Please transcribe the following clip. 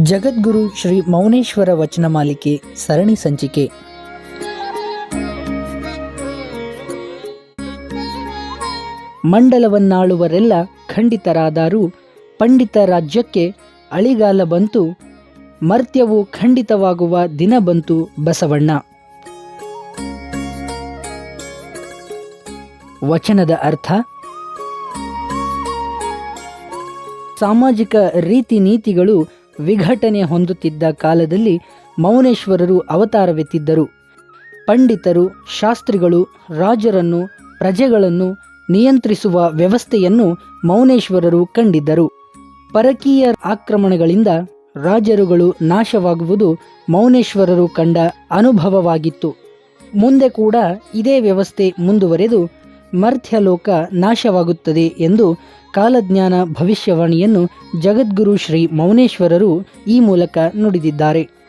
ಜಗದ್ಗುರು ಶ್ರೀ ಮೌನೇಶ್ವರ ವಚನ ಮಾಲಿಕೆ ಸರಣಿ ಸಂಚಿಕೆ. ಮಂಡಲವನ್ನಾಳುವರೆಲ್ಲ ಖಂಡಿತರಾದರೂ ಪಂಡಿತ ರಾಜ್ಯಕ್ಕೆ ಅಳಿಗಾಲ ಬಂತು, ಮರ್ತ್ಯವು ಖಂಡಿತವಾಗುವ ದಿನ ಬಂತು ಬಸವಣ್ಣ. ವಚನದ ಅರ್ಥ, ಸಾಮಾಜಿಕ ರೀತಿ ನೀತಿಗಳು ವಿಘಟನೆ ಹೊಂದುತ್ತಿದ್ದ ಕಾಲದಲ್ಲಿ ಮೌನೇಶ್ವರರು ಅವತಾರವೆತ್ತಿದ್ದರು. ಪಂಡಿತರು, ಶಾಸ್ತ್ರಿಗಳು, ರಾಜರನ್ನು, ಪ್ರಜೆಗಳನ್ನು ನಿಯಂತ್ರಿಸುವ ವ್ಯವಸ್ಥೆಯನ್ನು ಮೌನೇಶ್ವರರು ಕಂಡಿದ್ದರು. ಪರಕೀಯ ಆಕ್ರಮಣಗಳಿಂದ ರಾಜರುಗಳು ನಾಶವಾಗುವುದು ಮೌನೇಶ್ವರರು ಕಂಡ ಅನುಭವವಾಗಿತ್ತು. ಮುಂದೆ ಕೂಡ ಇದೇ ವ್ಯವಸ್ಥೆ ಮುಂದುವರೆದು ಮರ್ತ್ಯಲೋಕ ನಾಶವಾಗುತ್ತದೆ ಎಂದು ಕಾಲಜ್ಞಾನ ಭವಿಷ್ಯವಾಣಿಯನ್ನು ಜಗದ್ಗುರು ಶ್ರೀ ಮೌನೇಶ್ವರರು ಈ ಮೂಲಕ ನುಡಿದಿದ್ದಾರೆ.